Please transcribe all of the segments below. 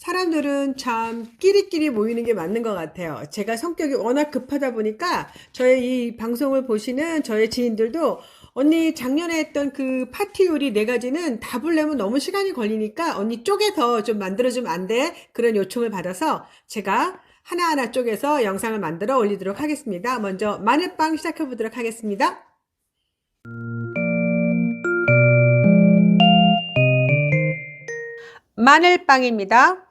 사람들은 참 끼리끼리 모이는 게 맞는 것 같아요. 제가 성격이 워낙 급하다 보니까 저의 이 방송을 보시는 저의 지인들도 언니 작년에 했던 그 파티 요리 네 가지는 다 보려면 너무 시간이 걸리니까 언니 쪼개서 좀 만들어주면 안 돼? 그런 요청을 받아서 제가 하나하나 쪼개서 영상을 만들어 올리도록 하겠습니다. 먼저 마늘빵 시작해 보도록 하겠습니다. 마늘빵입니다.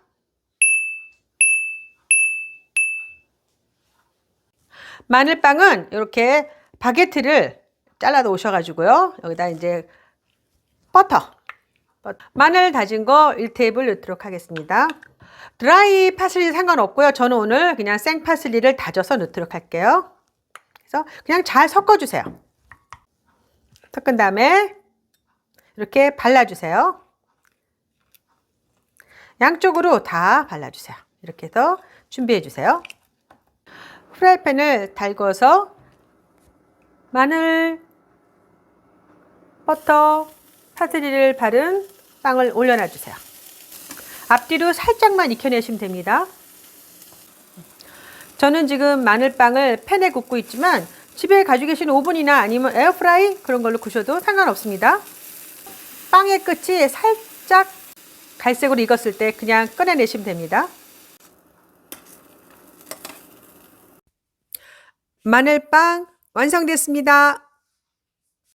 마늘빵은 이렇게 바게트를 잘라서 오셔가지고요. 여기다 이제 버터. 마늘 다진 거 1테이블 넣도록 하겠습니다. 드라이 파슬리 상관없고요. 저는 오늘 그냥 생 파슬리를 다져서 넣도록 할게요. 그래서 그냥 잘 섞어주세요. 섞은 다음에 이렇게 발라주세요. 양쪽으로 다 발라주세요. 이렇게 해서 준비해주세요. 프라이팬을 달궈서 마늘, 버터, 파슬리를 바른 빵을 올려놔 주세요. 앞뒤로 살짝만 익혀내시면 됩니다. 저는 지금 마늘빵을 팬에 굽고 있지만 집에 가지고 계신 오븐이나 아니면 에어프라이 그런 걸로 구셔도 상관없습니다. 빵의 끝이 살짝 갈색으로 익었을 때 그냥 꺼내내시면 됩니다. 마늘빵 완성됐습니다.